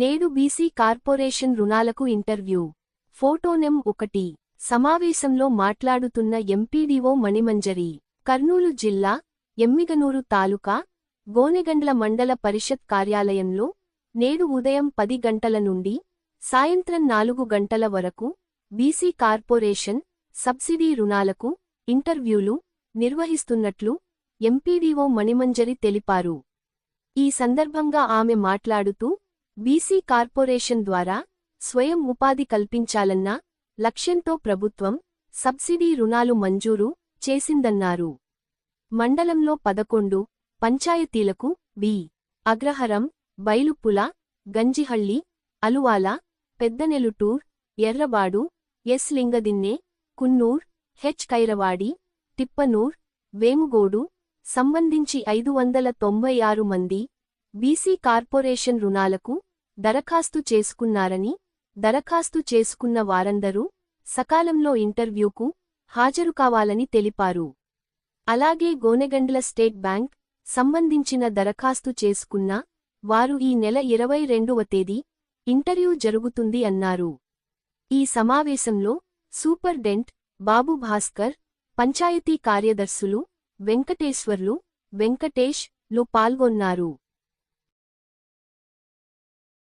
నేడు BC corporation రుణాలకు interview. ఫోటోనెం ఒకటి. సమావేశంలో మాట్లాడుతున్న ఎంపీడీఓ మణిమంజరి. కర్నూలు జిల్లా ఎమ్మిగనూరు తాలూకా గోనెగండ్ల మండల పరిషత్ కార్యాలయంలో నేడు ఉదయం పది గంటల నుండి సాయంత్రం నాలుగు గంటల వరకు బీసీ కార్పొరేషన్ సబ్సిడీ రుణాలకు ఇంటర్వ్యూలు నిర్వహిస్తున్నట్లు ఎంపీడీఓ మణిమంజరి తెలిపారు. ఈ సందర్భంగా ఆమె మాట్లాడుతూ బీసీ కార్పొరేషన్ ద్వారా స్వయం ఉపాధి కల్పించాలన్న లక్ష్యంతో ప్రభుత్వం సబ్సిడీ రుణాలు మంజూరు చేసిందన్నారు. మండలంలో పదకొండు పంచాయతీలకు B. Agraharam Bailupula Ganjihalli Aluvala Peddanelutur Errabadu S. Lingadinne Kunnur H. Kairavadi Tippanur Vemugodu సంబంధించి ఐదు వందల తొంభై ఆరు మంది బీసీ కార్పొరేషన్ రుణాలకు దరఖాస్తు చేసుకున్నారని దరఖాస్తు చేసుకున్న వారందరూ సకాలంలో ఇంటర్వ్యూకు హాజరు కావాలని తెలిపారు. అలాగే గోనెగండ్ల స్టేట్ బ్యాంక్ సంబంధించిన దరఖాస్తు చేసుకున్న వారు ఈ నెల ఇరవై రెండవ తేదీ ఇంటర్వ్యూ జరుగుతుంది అన్నారు. ఈ సమావేశంలో సూపర్డెంట్ బాబు భాస్కర్ పంచాయతీ కార్యదర్శులు వెంకటేశ్వర్లు వెంకటేష్లు పాల్గొన్నారు.